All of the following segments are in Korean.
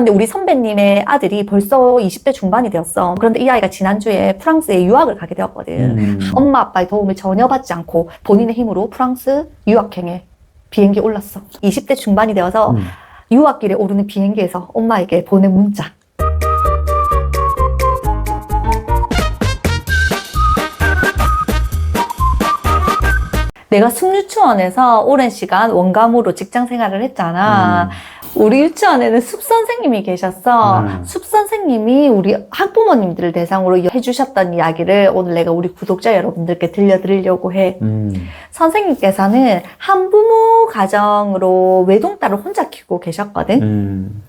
근데 우리 선배님의 아들이 벌써 20대 중반이 되었어. 그런데 이 아이가 지난주에 프랑스에 유학을 가게 되었거든. 음. 엄마 아빠의 도움을 전혀 받지 않고 본인의 힘으로 프랑스 유학행에 비행기 올랐어. 20대 중반이 되어서 음. 유학길에 오르는 비행기에서 엄마에게 보낸 문자. 내가 승유치원에서 오랜 시간 원감으로 직장 생활을 했잖아. 음. 우리 유치원에는 숲 선생님이 계셨어. 음. 숲 선생님이 우리 학부모님들을 대상으로 해주셨던 이야기를 오늘 내가 우리 구독자 여러분들께 들려드리려고 해. 음. 선생님께서는 한부모 가정으로 외동딸을 혼자 키우고 계셨거든. 음.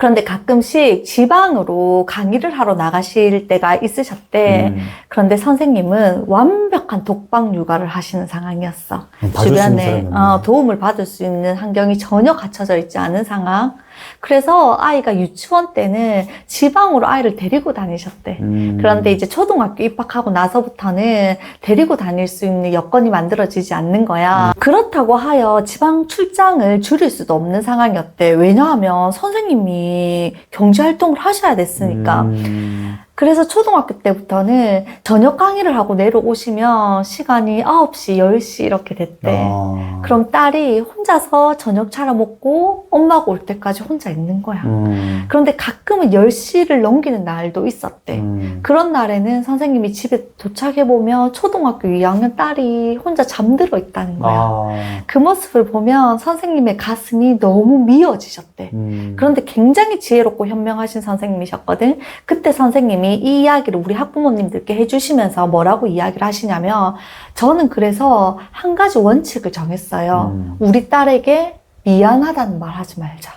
그런데 가끔씩 지방으로 강의를 하러 나가실 때가 있으셨대. 음. 그런데 선생님은 완벽한 독방 육아를 하시는 상황이었어. 음, 주변에. 어, 도움을 받을 수 있는 환경이 전혀 갖춰져 있지 않은 상황. 그래서 아이가 유치원 때는 지방으로 아이를 데리고 다니셨대. 음. 그런데 이제 초등학교 입학하고 나서부터는 데리고 다닐 수 있는 여건이 만들어지지 않는 거야. 그렇다고 하여 지방 출장을 줄일 수도 없는 상황이었대. 왜냐하면 선생님이 경제 활동을 하셔야 됐으니까. 음. 그래서 초등학교 때부터는 저녁 강의를 하고 내려오시면 시간이 9시, 10시 이렇게 됐대. 아. 그럼 딸이 혼자서 저녁 차려 먹고 엄마가 올 때까지 혼자 있는 거야. 음. 그런데 가끔은 10시를 넘기는 날도 있었대. 음. 그런 날에는 선생님이 집에 도착해보면 초등학교 2학년 딸이 혼자 잠들어 있다는 거야. 아. 그 모습을 보면 선생님의 가슴이 너무 미어지셨대. 음. 그런데 굉장히 지혜롭고 현명하신 선생님이셨거든. 그때 선생님이 이 이야기를 우리 학부모님들께 해주시면서 뭐라고 이야기를 하시냐면 저는 그래서 한 가지 원칙을 정했어요. 음. 우리 딸에게 미안하다는 말 하지 말자.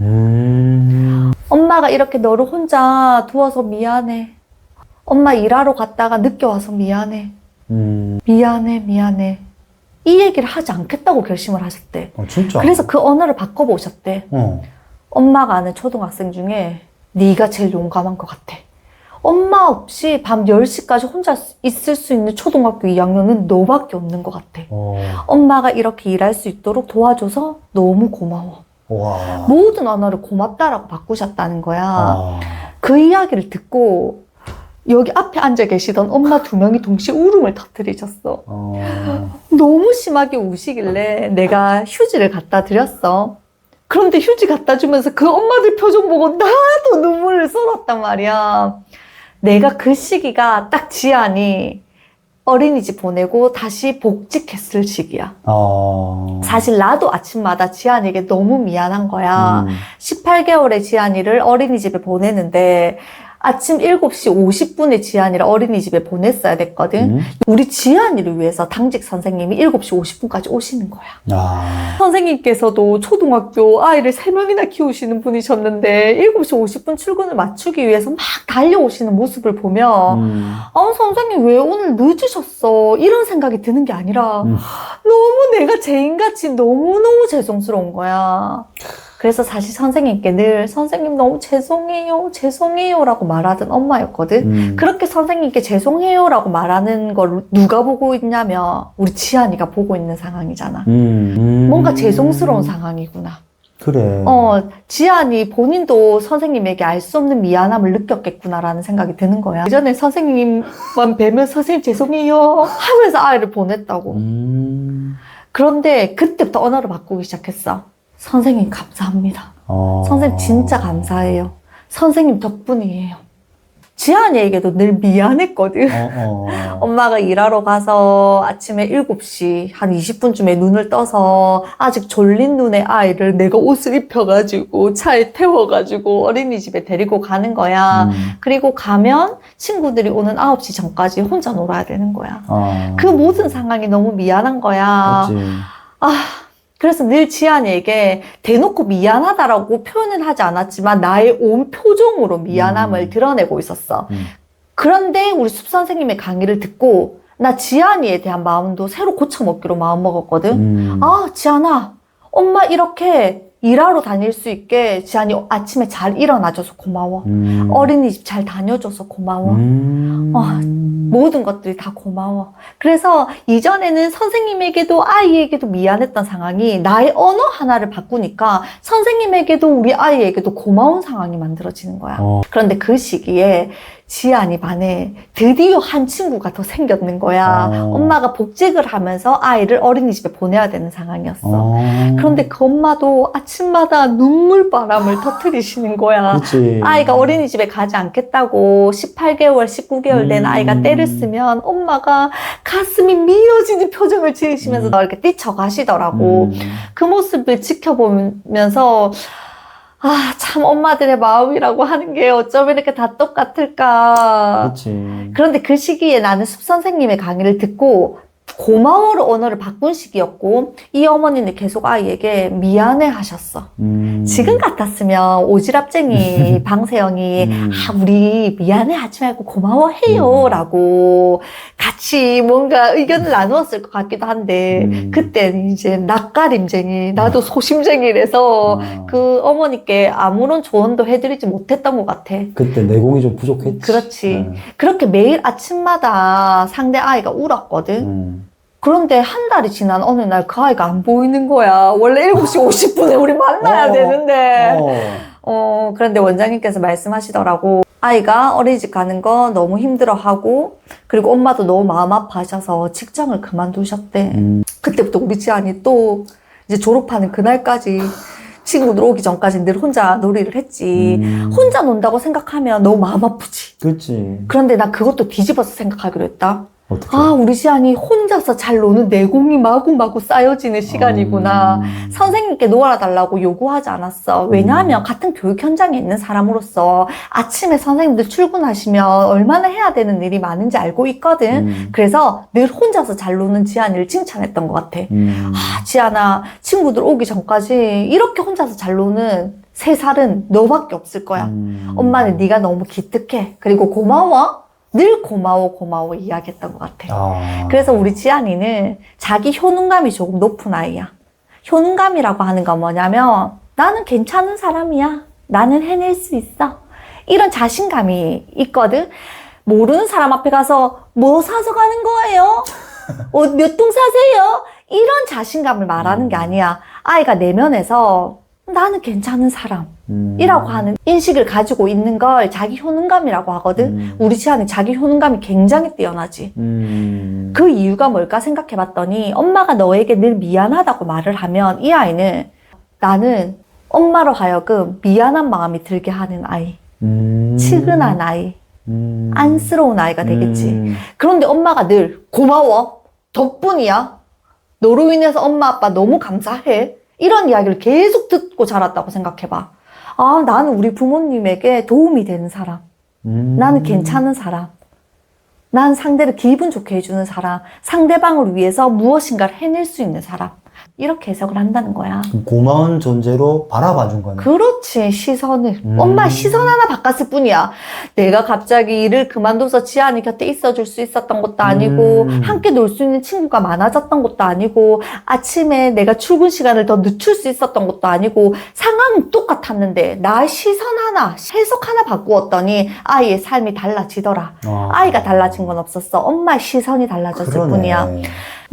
음. 엄마가 이렇게 너를 혼자 두어서 미안해. 엄마 일하러 갔다가 늦게 와서 미안해. 음. 미안해, 미안해. 이 얘기를 하지 않겠다고 결심을 하셨대. 어, 진짜. 그래서 그 언어를 바꿔보셨대. 어. 엄마가 아는 초등학생 중에 네가 제일 용감한 것 같아. 엄마 없이 밤 10시까지 혼자 있을 수 있는 초등학교 2학년은 너밖에 없는 것 같아. 어. 엄마가 이렇게 일할 수 있도록 도와줘서 너무 고마워. 와. 모든 언어를 고맙다라고 바꾸셨다는 거야. 아. 그 이야기를 듣고 여기 앞에 앉아 계시던 엄마 두 명이 동시에 울음을 터뜨리셨어. 어. 너무 심하게 우시길래 내가 휴지를 갖다 드렸어. 그런데 휴지 갖다 주면서 그 엄마들 표정 보고 나도 눈물을 쏟았단 말이야. 내가 그 시기가 딱 지안이 어린이집 보내고 다시 복직했을 시기야. 어. 사실 나도 아침마다 지안에게 너무 미안한 거야. 음. 18개월의 지안이를 어린이집에 보내는데 아침 7시 50분에 지안이를 어린이집에 보냈어야 됐거든. 음. 우리 지안이를 위해서 당직 선생님이 7시 50분까지 오시는 거야. 아. 선생님께서도 초등학교 아이를 3명이나 키우시는 분이셨는데 7시 50분 출근을 맞추기 위해서 막 달려오시는 모습을 보면 음. 아 선생님 왜 오늘 늦으셨어 이런 생각이 드는 게 아니라 음. 너무 내가 죄인같이 너무너무 죄송스러운 거야 그래서 사실 선생님께 늘 선생님 너무 죄송해요 죄송해요라고 말하던 엄마였거든 음. 그렇게 선생님께 죄송해요라고 말하는 걸 누가 보고 있냐면 우리 지안이가 보고 있는 상황이잖아 음. 음. 뭔가 죄송스러운 상황이구나 그래. 어, 지안이 본인도 선생님에게 알 수 없는 미안함을 느꼈겠구나라는 생각이 드는 거야. 예전에 선생님만 뵈면 선생님 죄송해요 하면서 아이를 보냈다고. 음. 그런데 그때부터 언어를 바꾸기 시작했어. 선생님 감사합니다. 어. 선생님 진짜 감사해요. 선생님 덕분이에요. 지안이에게도 늘 미안했거든. 어, 어. 엄마가 일하러 가서 아침에 7시 한 20분쯤에 눈을 떠서 아직 졸린 눈의 아이를 내가 옷을 입혀가지고 차에 태워가지고 어린이집에 데리고 가는 거야. 음. 그리고 가면 친구들이 오는 9시 전까지 혼자 놀아야 되는 거야. 어. 그 모든 상황이 너무 미안한 거야. 맞지. 아, 그래서 늘 지안이에게 대놓고 미안하다라고 표현은 하지 않았지만 나의 온 표정으로 미안함을 음. 드러내고 있었어. 음. 그런데 우리 숲 선생님의 강의를 듣고 나 지안이에 대한 마음도 새로 고쳐먹기로 마음먹었거든. 음. 아, 지안아, 엄마 이렇게 일하러 다닐 수 있게 지안이 아침에 잘 일어나줘서 고마워. 음. 어린이집 잘 다녀줘서 고마워. 음. 어, 모든 것들이 다 고마워. 그래서 이전에는 선생님에게도 아이에게도 미안했던 상황이 나의 언어 하나를 바꾸니까 선생님에게도 우리 아이에게도 고마운 상황이 만들어지는 거야. 어. 그런데 그 시기에 지안이 반에 드디어 한 친구가 더 생겼는 거야. 어. 엄마가 복직을 하면서 아이를 어린이집에 보내야 되는 상황이었어. 어. 그런데 그 엄마도 아침마다 눈물바람을 터트리시는 거야. 그치. 아이가 어린이집에 가지 않겠다고 18개월, 19개월 된 음. 아이가 때를 쓰면 엄마가 가슴이 미어지는 표정을 지으시면서 음. 이렇게 뛰쳐가시더라고. 음. 그 모습을 지켜보면서 아, 참 엄마들의 마음이라고 하는 게 어쩜 이렇게 다 똑같을까. 그치. 그런데 그 시기에 나는 숲 선생님의 강의를 듣고 고마워로 언어를 바꾼 시기였고 이 어머니는 계속 아이에게 미안해 하셨어. 음. 지금 같았으면 오지랖쟁이 방세영이 음. 아 우리 미안해 하지 말고 고마워해요 음. 라고 같이 뭔가 의견을 나누었을 것 같기도 한데 음. 그때는 이제 낯가림쟁이 나도 소심쟁이라서 아. 그 어머니께 아무런 조언도 해드리지 못했던 것 같아. 그때 내공이 좀 부족했지. 그렇지. 네. 그렇게 매일 아침마다 상대 아이가 울었거든. 음. 그런데 한 달이 지난 어느 날 그 아이가 안 보이는 거야. 원래 7시 50분에 우리 만나야 어. 되는데. 어. 어, 그런데 원장님께서 말씀하시더라고. 아이가 어린이집 가는 거 너무 힘들어하고, 그리고 엄마도 너무 마음 아파하셔서 직장을 그만두셨대. 음. 그때부터 우리 지안이 또 이제 졸업하는 그날까지 친구들 오기 전까지 늘 혼자 놀이를 했지. 음. 혼자 논다고 생각하면 너무 마음 아프지. 그치. 그런데 나 그것도 뒤집어서 생각하기로 했다. 어떻게? 아, 우리 지안이 혼자서 잘 노는 내공이 마구마구 쌓여지는 시간이구나. 음. 선생님께 놀아달라고 요구하지 않았어. 왜냐하면 같은 교육 현장에 있는 사람으로서 아침에 선생님들 출근하시면 얼마나 해야 되는 일이 많은지 알고 있거든. 음. 그래서 늘 혼자서 잘 노는 지안이를 칭찬했던 것 같아. 음. 아, 지안아, 친구들 오기 전까지 이렇게 혼자서 잘 노는 세 살은 너밖에 없을 거야. 음. 엄마는 네가 너무 기특해. 그리고 고마워. 늘 고마워, 고마워 이야기했던 것 같아. 아. 그래서 우리 지안이는 자기 효능감이 조금 높은 아이야. 효능감이라고 하는 건 뭐냐면 나는 괜찮은 사람이야. 나는 해낼 수 있어. 이런 자신감이 있거든. 모르는 사람 앞에 가서 뭐 사서 가는 거예요? 어, 몇 동 사세요? 이런 자신감을 말하는 게 아니야. 아이가 내면에서 나는 괜찮은 사람. 음. 이라고 하는 인식을 가지고 있는 걸 자기 효능감이라고 하거든. 음. 우리 지안이 자기 효능감이 굉장히 뛰어나지. 음. 그 이유가 뭘까 생각해 봤더니 엄마가 너에게 늘 미안하다고 말을 하면 이 아이는 나는 엄마로 하여금 미안한 마음이 들게 하는 아이, 음. 치근한 아이, 음. 안쓰러운 아이가 되겠지. 음. 그런데 엄마가 늘 고마워, 덕분이야, 너로 인해서 엄마 아빠 너무 감사해. 이런 이야기를 계속 듣고 자랐다고 생각해 봐. 아, 나는 우리 부모님에게 도움이 되는 사람. 음. 나는 괜찮은 사람. 난 상대를 기분 좋게 해주는 사람. 상대방을 위해서 무엇인가를 해낼 수 있는 사람. 이렇게 해석을 한다는 거야. 고마운 존재로 바라봐 준 거네. 그렇지, 시선을. 음. 엄마 시선 하나 바꿨을 뿐이야. 내가 갑자기 일을 그만둬서 지안이 곁에 있어줄 수 있었던 것도 아니고, 음. 함께 놀 수 있는 친구가 많아졌던 것도 아니고, 아침에 내가 출근 시간을 더 늦출 수 있었던 것도 아니고, 상황은 똑같았는데, 나의 시선 하나, 해석 하나 바꾸었더니, 아이의 삶이 달라지더라. 아. 아이가 달라진 건 없었어. 엄마의 시선이 달라졌을 그러네. 뿐이야.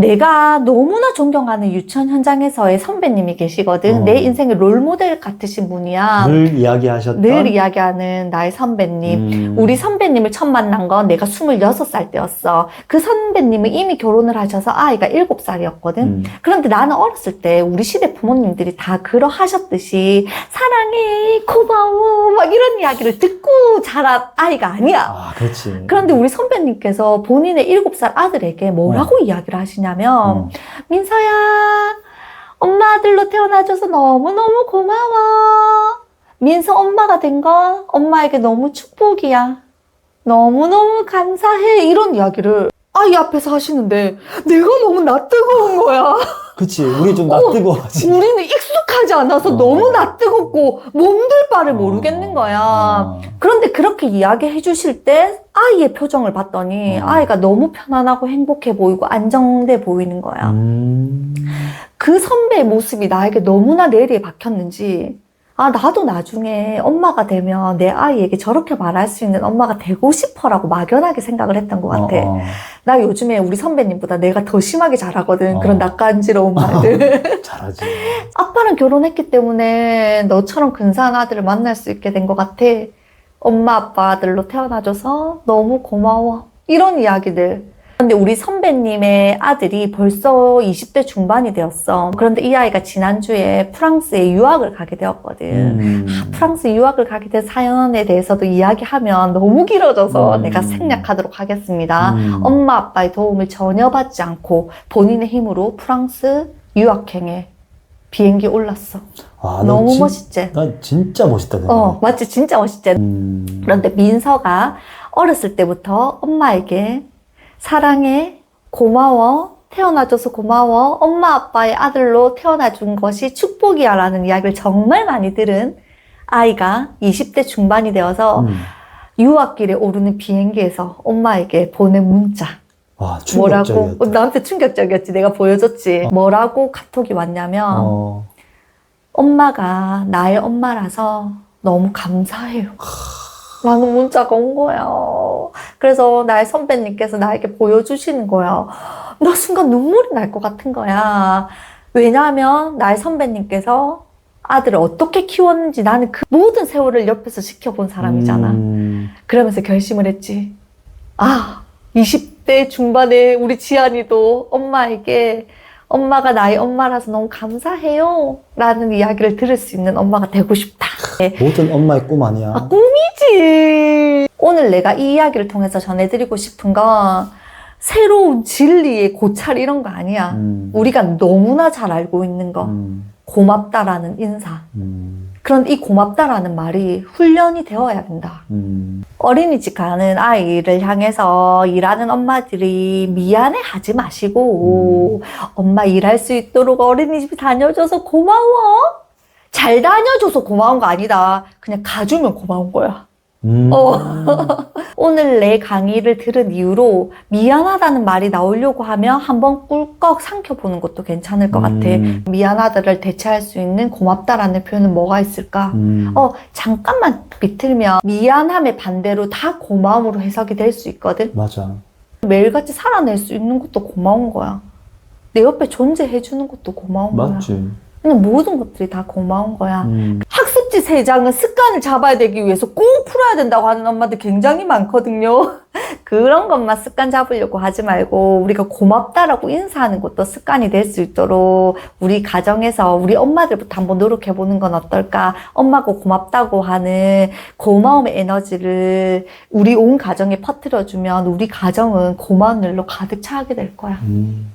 내가 너무나 존경하는 유치원 현장에서의 선배님이 계시거든. 어. 내 인생의 롤모델 같으신 분이야. 늘 이야기하셨던 늘 이야기하는 나의 선배님. 음. 우리 선배님을 처음 만난 건 내가 26살 때였어. 그 선배님은 이미 결혼을 하셔서 아이가 7살이었거든. 음. 그런데 나는 어렸을 때 우리 시대 부모님들이 다 그러하셨듯이 사랑해, 고마워, 막 이런 이야기를 듣고 자란 아이가 아니야. 아, 그렇지. 그런데 우리 선배님께서 본인의 7살 아들에게 뭐라고 이야기를 하시냐 면, 음. 민서야, 엄마 아들로 태어나줘서 너무너무 고마워. 민서 엄마가 된 건 엄마에게 너무 축복이야. 너무너무 감사해. 이런 이야기를 아이 앞에서 하시는데, 내가 너무 낯뜨거운 거야. 그치. 우리 좀 어, 낯뜨거워하지. 우리는 익숙하지 않아서 어. 너무 낯뜨겁고, 몸둘 바를 모르겠는 거야. 아. 그런데 그렇게 이야기해 주실 때 아이의 표정을 봤더니 음. 아이가 너무 편안하고 행복해 보이고 안정돼 보이는 거야. 음. 그 선배의 모습이 나에게 너무나 내리에 박혔는지 아, 나도 나중에 엄마가 되면 내 아이에게 저렇게 말할 수 있는 엄마가 되고 싶어라고 막연하게 생각을 했던 것 같아. 어, 어. 나 요즘에 우리 선배님보다 내가 더 심하게 잘하거든. 어. 그런 낯간지러운 말들. 잘하지. 아빠는 결혼했기 때문에 너처럼 근사한 아들을 만날 수 있게 된 것 같아. 엄마 아빠 아들로 태어나줘서 너무 고마워. 이런 이야기들. 근데 우리 선배님의 아들이 벌써 20대 중반이 되었어. 그런데 이 아이가 지난주에 프랑스에 유학을 가게 되었거든. 음. 프랑스 유학을 가게 된 사연에 대해서도 이야기하면 너무 길어져서 음. 내가 생략하도록 하겠습니다. 음. 엄마 아빠의 도움을 전혀 받지 않고 본인의 힘으로 프랑스 유학행에 비행기 올랐어. 아, 너 너무 진- 멋있지? 나 진짜 멋있다. 내가. 어, 맞지? 진짜 멋있지? 음. 그런데 민서가 어렸을 때부터 엄마에게 사랑해, 고마워, 태어나줘서 고마워, 엄마 아빠의 아들로 태어나준 것이 축복이야 라는 이야기를 정말 많이 들은 아이가 20대 중반이 되어서 음. 유학길에 오르는 비행기에서 엄마에게 보낸 문자. 와, 뭐라고? 어, 나한테 충격적이었지. 내가 보여줬지. 뭐라고 카톡이 왔냐면, 어. 엄마가 나의 엄마라서 너무 감사해요. 라는 문자가 온 거야. 그래서 나의 선배님께서 나에게 보여주시는 거야. 나 순간 눈물이 날 것 같은 거야. 왜냐하면 나의 선배님께서 아들을 어떻게 키웠는지 나는 그 모든 세월을 옆에서 지켜본 사람이잖아. 음. 그러면서 결심을 했지. 아, 20대 중반에 우리 지안이도 엄마에게 엄마가 나의 엄마라서 너무 감사해요. 라는 이야기를 들을 수 있는 엄마가 되고 싶다. 모든 엄마의 꿈 아니야. 아, 꿈이지. 오늘 내가 이 이야기를 통해서 전해드리고 싶은 건 새로운 진리의 고찰 이런 거 아니야. 음. 우리가 너무나 잘 알고 있는 거. 음. 고맙다라는 인사. 음. 그런데 이 고맙다라는 말이 훈련이 되어야 된다. 음. 어린이집 가는 아이를 향해서 일하는 엄마들이 미안해 하지 마시고, 엄마 일할 수 있도록 어린이집 다녀줘서 고마워. 잘 다녀줘서 고마운 거 아니다. 그냥 가주면 고마운 거야. 음. 어. 오늘 내 강의를 들은 이후로 미안하다는 말이 나오려고 하면 한번 꿀꺽 삼켜보는 것도 괜찮을 것 같아. 음. 미안하다를 대체할 수 있는 고맙다라는 표현은 뭐가 있을까? 음. 어, 잠깐만 비틀면 미안함의 반대로 다 고마움으로 해석이 될 수 있거든. 맞아. 매일같이 살아낼 수 있는 것도 고마운 거야. 내 옆에 존재해주는 것도 고마운 거야. 맞지. 그냥 모든 것들이 다 고마운 거야. 음. 학 습지 세 장은 습관을 잡아야 되기 위해서 꼭 풀어야 된다고 하는 엄마들 굉장히 많거든요. 그런 것만 습관 잡으려고 하지 말고 우리가 고맙다라고 인사하는 것도 습관이 될 수 있도록 우리 가정에서 우리 엄마들부터 한번 노력해 보는 건 어떨까? 엄마가 고맙다고 하는 고마움의 에너지를 우리 온 가정에 퍼뜨려 주면 우리 가정은 고마운 일로 가득 차게 될 거야. 음.